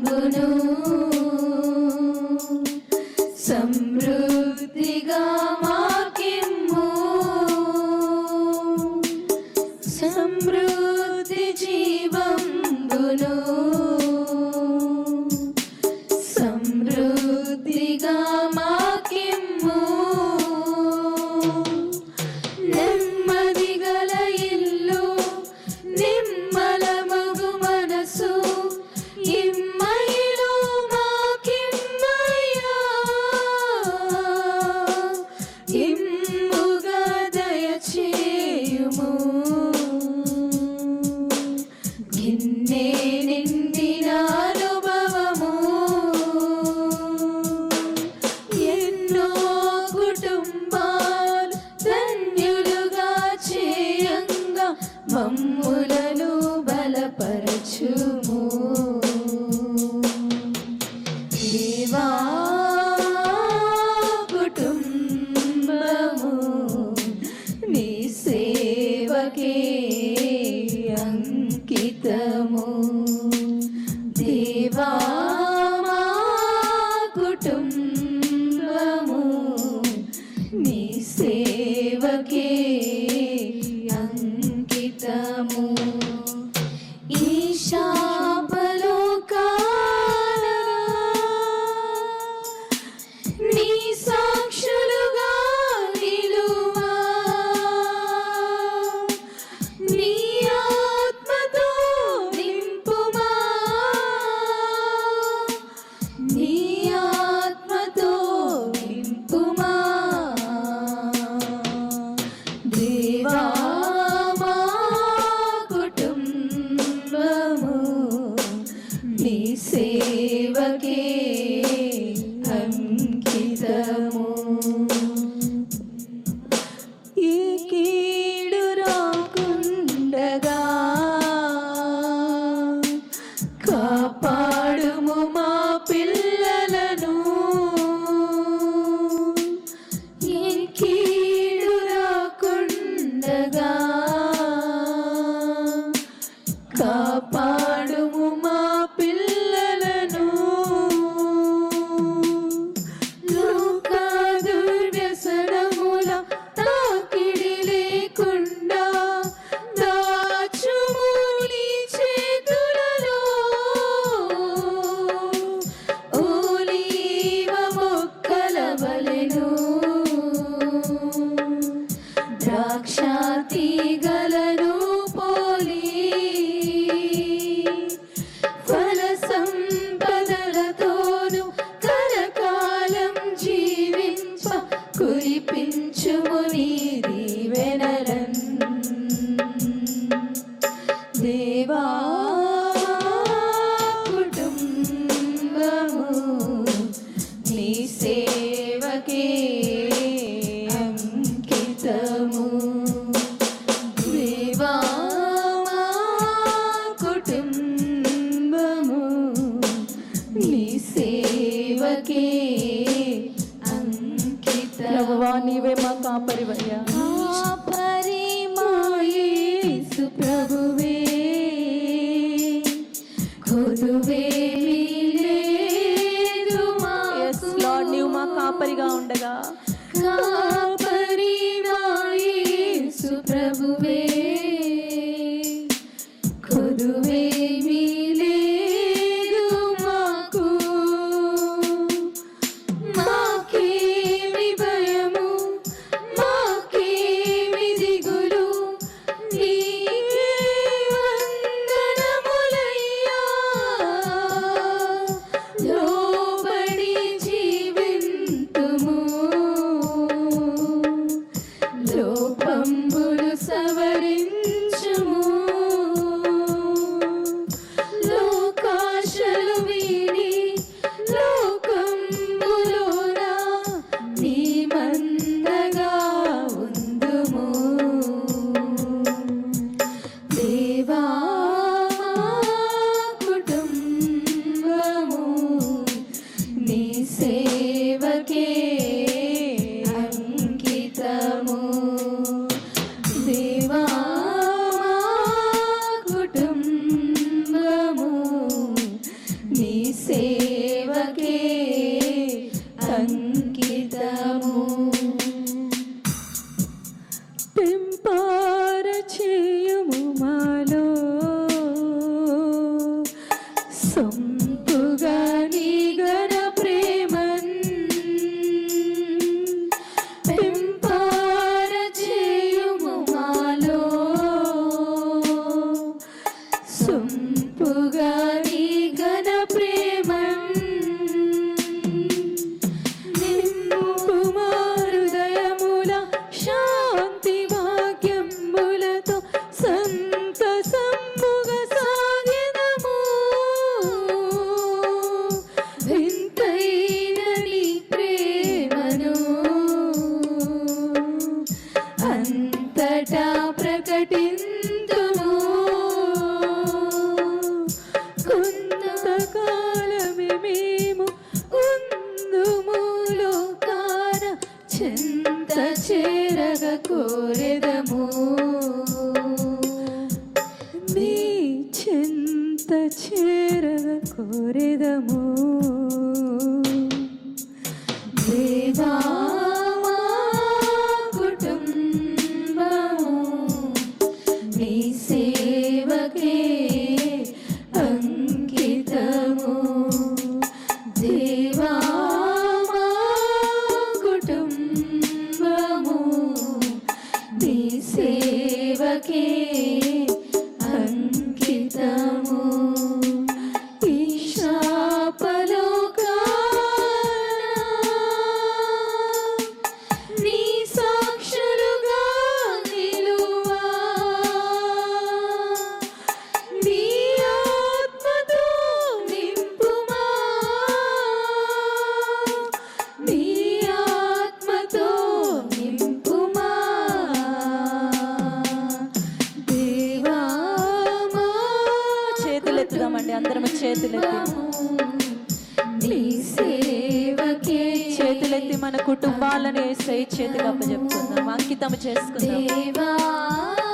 సమృద్ధిగా need. అంకితము sa ಸೇವಾ to be. Bye. கோரிதமோ చేతులెత్తండి అందరం చేతులెత్తి. చేతులెత్తి మన కుటుంబాలను ఏసై చేతులు అప్పచెప్పుకుందాం అంకితం చేసుకుందాం.